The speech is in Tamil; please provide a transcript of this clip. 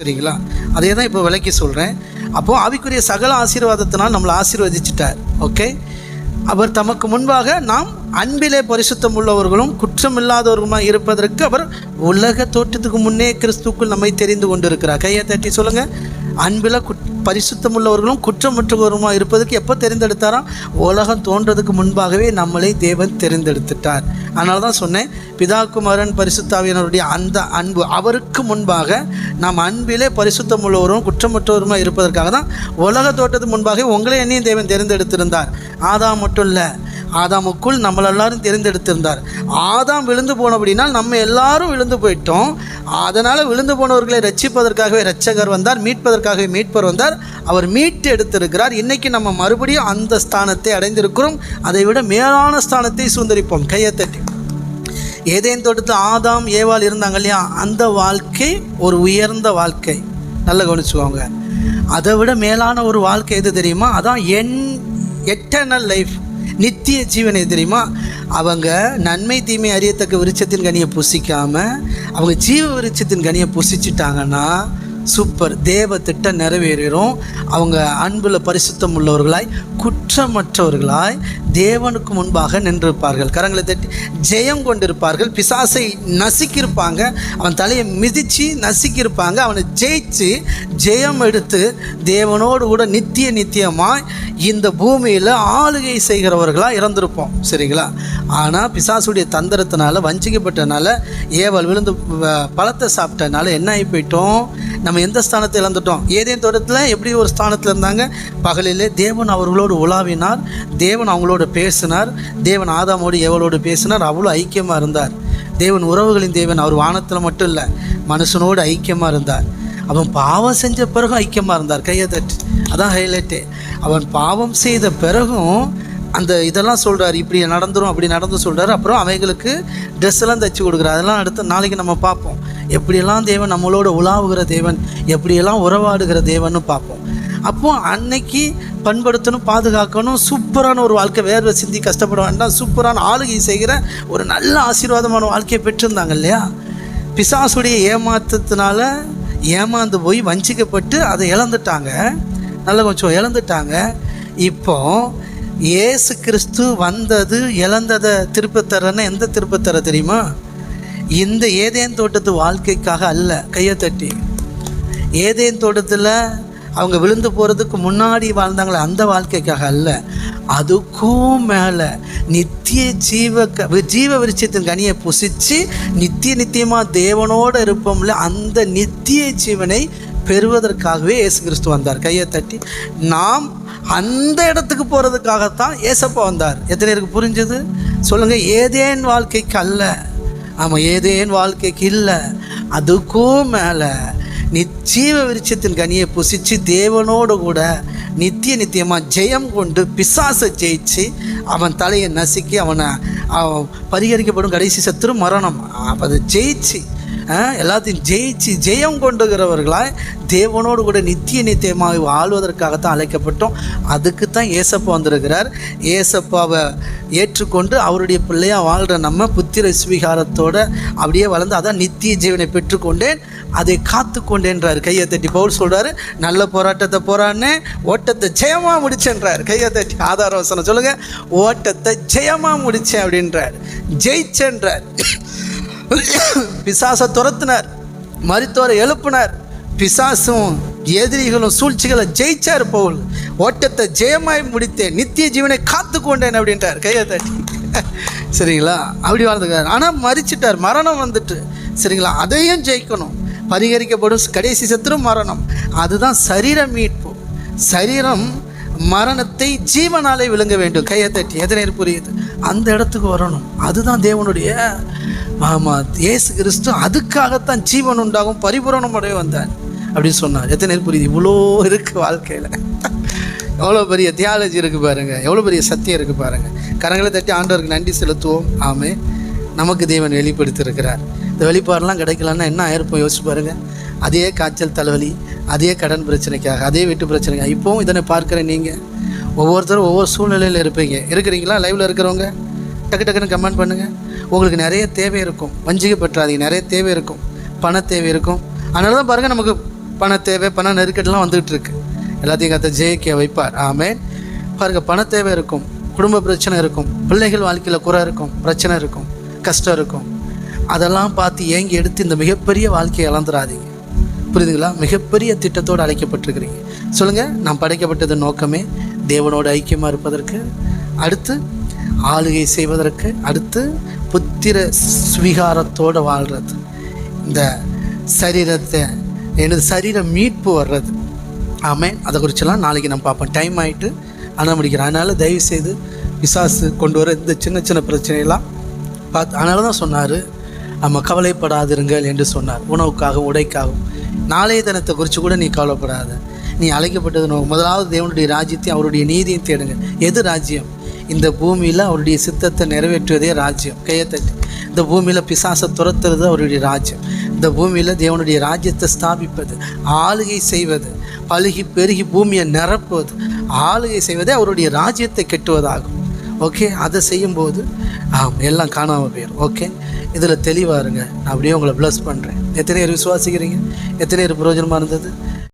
சரிங்களா? அதே தான் இப்போ விலைக்கு சொல்கிறேன் அப்போது ஆவிக்குரிய சகல ஆசீர்வாதத்தினால் நம்மளை ஆசீர்வதிச்சிட்டார். ஓகே அவர் தமக்கு முன்பாக நாம் அன்பிலே பரிசுத்தம் உள்ளவர்களும் குற்றமில்லாதவர்களுமாய் இருப்பதற்கு அவர் உலக தோற்றத்துக்கு முன்னே கிறிஸ்துக்குள் நம்மை தெரிந்து கொண்டிருக்கிறார். கையை தட்டி சொல்லுங்கள் அன்பில் குட் பரிசுத்தம் உள்ளவர்களும் குற்றமற்றவருமா இருப்பதற்கு எப்போ தெரிந்தெடுத்தாராம்? உலகம் தோன்றதுக்கு முன்பாகவே நம்மளை தேவன் தெரிந்தெடுத்துட்டார். அதனால தான் சொன்னேன் பிதாகுமாரன் பரிசுத்தாவியனருடைய அந்த அன்பு அவருக்கு முன்பாக நாம் அன்பிலே பரிசுத்தம் உள்ளவரும் குற்றமற்றவருமா இருப்பதற்காக தான் உலக தோட்டத்துக்கு முன்பாகவே உங்களை என்னையும் தேவன் தெரிந்தெடுத்திருந்தார். ஆதா மட்டும் இல்லை ஆதாமுக்குள் நம்மள எல்லாரும் தெரிந்தெடுத்திருந்தார். ஆதாம் விழுந்து போனபடினால் நம்ம எல்லாரும் விழுந்து போயிட்டோம். அதனால் விழுந்து போனவர்களை ரட்சிப்பதற்காகவே ரட்சகர் வந்தார் மீட்பதற்காகவே மீட்பர் வந்தார். அவர் மீட்டு எடுத்திருக்கிறார். இன்றைக்கி நம்ம மறுபடியும் அந்த ஸ்தானத்தை அடைந்திருக்கிறோம். அதை விட மேலான ஸ்தானத்தை சுந்தரிப்போம் கையை தட்டி ஏதேன் தோட்டத்தில் ஆதாம் ஏவாள் இருந்தாங்க இல்லையா? அந்த வாழ்க்கை ஒரு உயர்ந்த வாழ்க்கை. நல்லா கவனிச்சுக்கோங்க. அதை விட மேலான ஒரு வாழ்க்கை எது தெரியுமா? அதான் என் எட்டர்னல் லைஃப் நித்திய ஜீவனை தெரியுமா? அவங்க நன்மை தீமை அறியத்தக்க விருட்சத்தின் கனியை புசிக்காம அவங்க ஜீவ விருட்சத்தின் கனியை புசிச்சிட்டாங்கன்னா சூப்பர். தேவ திட்டம் நிறைவேறும் அவங்க அன்பில் பரிசுத்தம் உள்ளவர்களாய் குற்றமற்றவர்களாய் தேவனுக்கு முன்பாக நின்றிருப்பார்கள். கரங்களை தட்டி ஜெயம் கொண்டிருப்பார்கள். பிசாசை நசுக்கியிருப்பாங்க. அவன் தலையை மிதித்து நசுக்கியிருப்பாங்க. அவனை ஜெயிச்சு ஜெயம் எடுத்து தேவனோடு கூட நித்திய நித்தியமாக இந்த பூமியில் ஆளுகை செய்கிறவர்களாக இறந்திருப்போம். சரிங்களா? ஆனால் பிசாசுடைய தந்திரத்தினால வஞ்சிக்கப்பட்டனால ஏவல் விழுந்து பழத்தை சாப்பிட்டனால என்ன ஆகி போயிட்டோம்? நம்ம எந்த ஸ்தானத்தை இழந்துட்டோம் ஏதேன் தோட்டத்தில்? எப்படி ஒரு ஸ்தானத்தில் இருந்தாங்க. பகலிலே தேவன் அவர்களோடு உலாவினார். தேவன் அவங்களோட பேசினார். தேவன் ஆதாமோடு எவளோடு பேசினார். அவ்வளோ ஐக்கியமாக இருந்தார். தேவன் உறவுகளின் தேவன் அவர் வானத்தில் மட்டும் இல்லை மனுஷனோடு ஐக்கியமாக இருந்தார். அவன் பாவம் செஞ்ச பிறகும் ஐக்கியமாக இருந்தார். கையை தட்டு. அதான் ஹைலைட்டே அவன் பாவம் செய்த பிறகும் அந்த இதெல்லாம் சொல்கிறார் இப்படி நடந்துரும் அப்படி நடந்து சொல்கிறார் அப்புறம் அவைகளுக்கு ட்ரெஸ் எல்லாம் தைச்சி கொடுக்குறாரு. அதெல்லாம் அடுத்து நாளைக்கு நம்ம பார்ப்போம். எப்படியெல்லாம் தேவன் நம்மளோட உலாவுகிற தேவன் எப்படியெல்லாம் உறவாடுகிற தேவன்னு பார்ப்போம். அப்போ அன்னைக்கு பண்படுத்தணும் பாதுகாக்கணும் சூப்பரான ஒரு வாழ்க்கை. வேர்வை சிந்தி கஷ்டப்பட வேண்டாம். சூப்பரான ஆளுகை செய்கிற ஒரு நல்ல ஆசீர்வாதமான வாழ்க்கையை பெற்றிருந்தாங்க இல்லையா? பிசாசுடைய ஏமாற்றத்தினால ஏமாந்து போய் வஞ்சிக்கப்பட்டு அதை இழந்துட்டாங்க. நல்ல கொஞ்சம் இழந்துட்டாங்க. இப்போ ஏசு கிறிஸ்து வந்தது இழந்ததை திருப்பத்தரன்னு எந்த திருப்பத்தர தெரியுமா? இந்த ஏதேன் தோட்டத்து வாழ்க்கைக்காக அல்ல. கையை தட்டி. ஏதேன் தோட்டத்தில் அவங்க விழுந்து போகிறதுக்கு முன்னாடி வாழ்ந்தாங்களே அந்த வாழ்க்கைக்காக அல்ல. அதுக்கும் மேலே நித்திய ஜீவ க ஜீவ விருட்சத்தின் கனியை புசித்து நித்திய நித்தியமாக தேவனோடு இருப்போம்ல அந்த நித்திய ஜீவனை பெறுவதற்காகவே இயேசு கிறிஸ்து வந்தார். கையை தட்டி நாம் அந்த இடத்துக்கு போகிறதுக்காகத்தான் ஏசப்பா வந்தார். எத்தனை பேருக்கு புரிஞ்சுது? சொல்லுங்கள் ஏதேன் வாழ்க்கைக்கு அல்ல. ஆமாம் ஏதேன் வாழ்க்கைக்கு இல்லை. அதுக்கும் மேலே நிச்சீவ விருட்சத்தின் கனியை புசித்து தேவனோடு கூட நித்திய நித்தியமாக ஜெயம் கொண்டு பிசாசை ஜெயிச்சு அவன் தலையை நசுக்கி அவனை பரிகரிக்கப்படும் கடைசி சத்துரு மரணம். அதை ஜெயிச்சு எல்லாத்தையும் ஜெயிச்சு ஜெயம் கொண்டுகிறவர்களாய் தேவனோடு கூட நித்திய நித்தியமாக வாழ்வதற்காகத்தான் அழைக்கப்பட்டோம். அதுக்கு தான் ஏசப்பா வந்திருக்கிறார். ஏசப்பாவை ஏற்றுக்கொண்டு அவருடைய பிள்ளையாக வாழ்கிற நம்ம புத்திர ஸ்வீகாரத்தோட அப்படியே வளர்ந்து அதான் நித்திய ஜீவனை பெற்றுக்கொண்டேன். அதை காத்து கொண்டேன்றார் கையை தட்டி பவுல் சொல்கிறார் நல்ல போராட்டத்தை போராடினேன் ஓட்டத்தை ஜெயமாக முடிச்சேன்றார் கையை தட்டி ஆதார வசனம் சொல்லுங்கள் ஓட்டத்தை ஜெயமாக முடிச்சேன் அப்படின்றார். ஜெயிச்சேன்றார் பிசாசை துரத்தினார். மருத்துவரை எழுப்பினார். பிசாசும் எதிரிகளும் சூழ்ச்சிகளை ஜெயிச்சார் பவுல் ஓட்டத்தை ஜெயமாய் முடித்தேன் நித்திய ஜீவனை காத்து கொண்டேன் அப்படின்றார். கையை தட்டி. சரிங்களா? அப்படி வாழ்ந்துக்கார் ஆனால் மறிச்சிட்டார் மரணம் வந்துட்டு. சரிங்களா? அதையும் ஜெயிக்கணும். பரிகரிக்கப்படும் கடைசி சத்துரும் மரணம். அதுதான் சரீர மீட்பு. சரீரம் மரணத்தை ஜீவனாலே விழுங்க வேண்டும். கையை தட்டி. எதனை புரியுது? அந்த இடத்துக்கு வரணும். அதுதான் தேவனுடைய ஆமாம் இயேசு கிறிஸ்து அதுக்காகத்தான் ஜீவன் உண்டாகும் பரிபூரணம் அடைய வந்தார் அப்படின்னு சொன்னார். எத்தனை பேர் புரியுது? இவ்வளோ இருக்குது வாழ்க்கையில். எவ்வளோ பெரிய தியாலஜி இருக்குது பாருங்க. எவ்வளோ பெரிய சத்தியம் இருக்குது பாருங்கள் கரங்களை தட்டி ஆண்டவருக்கு நன்றி செலுத்துவோம். ஆமே நமக்கு தேவன் வெளிப்படுத்தியிருக்கிறார். இந்த வெளிப்பாடுலாம் கிடைக்கலன்னா என்ன ஆயிருப்போம்? யோசிச்சு பாருங்க. அதே காய்ச்சல் தலைவலி அதே கடன் பிரச்சனைக்காக அதே வீட்டு பிரச்சனைக்காக. இப்போவும் இதனை பார்க்குற நீங்கள் ஒவ்வொருத்தரும் ஒவ்வொரு சூழ்நிலையில் இருப்பீங்க. இருக்கிறீங்களா? லைவில் இருக்கிறவங்க? டக்கு டக்குன்னு கமெண்ட் பண்ணுங்கள் உங்களுக்கு நிறைய தேவை இருக்கும். வஞ்சிக்கப்பட்டுறாதீங்க நிறைய தேவை இருக்கும். பண தேவை இருக்கும். அதனால தான் பாருங்கள் நமக்கு பண தேவை பண நெருக்கடிலாம் வந்துகிட்டு இருக்கு. எல்லாத்தையும் கத்த ஜெயிக்க வைப்பார். ஆமே பாருங்க பண தேவை இருக்கும். குடும்ப பிரச்சனை இருக்கும். பிள்ளைகள் வாழ்க்கையில் குறை இருக்கும். பிரச்சனை இருக்கும். கஷ்டம் இருக்கும். அதெல்லாம் பார்த்து ஏங்கி எடுத்து இந்த மிகப்பெரிய வாழ்க்கையை இழந்துடாதீங்க. புரியுதுங்களா? மிகப்பெரிய திட்டத்தோடு அழைக்கப்பட்டிருக்கிறீங்க. சொல்லுங்கள் நான் படைக்கப்பட்டது நோக்கமே தேவனோட ஐக்கியமாக இருப்பதற்கு. அடுத்து ஆளுகை செய்வதற்கு அடுத்து புத்திர ஸ்வீகாரத்தோடு வாழ்கிறது இந்த சரீரத்தை எனது சரீரம் மீட்பு வர்றது. ஆமாம் அதை குறிச்செல்லாம் நாளைக்கு நம்ம பார்ப்போம். டைம் ஆகிட்டு ஆனால் முடிக்கிறேன். அதனால் தயவு செய்து பிசாசு கொண்டு வர இந்த சின்ன சின்ன பிரச்சனையெல்லாம் பார்த்து அதனால தான் சொன்னார் நம்ம கவலைப்படாதிருங்கள் என்று சொன்னார். உணவுக்காகவும் உடைக்காகவும். நாளைய தினத்தை குறித்து கூட நீ கவலைப்படாத. நீ அழைக்கப்பட்டது நோ- முதலாவது தேவனுடைய ராஜ்யத்தையும் அவருடைய நீதியும் தேடுங்க எது ராஜ்யம்? இந்த பூமியில் அவருடைய சித்தத்தை நிறைவேற்றுவதே ராஜ்யம். கையத்தட்டி இந்த பூமியில் பிசாசை துரத்துறது அவருடைய ராஜ்யம். இந்த பூமியில் தேவனுடைய ராஜ்யத்தை ஸ்தாபிப்பது ஆளுகை செய்வது பழுகி பெருகி பூமியை நிரப்புவது ஆளுகை செய்வதே அவருடைய ராஜ்யத்தை கெட்டுவதாகும். ஓகே? அதை செய்யும்போது ஆம் எல்லாம் காணாமல் போயிடும் ஓகே? இதில் தெளிவாக இருங்க. நான் அப்படியே உங்களை ப்ளஸ் பண்ணுறேன் எத்தனை பேர் விசுவாசிக்கிறீங்க? எத்தனை பேர் பிரயோஜனமாக இருந்தது?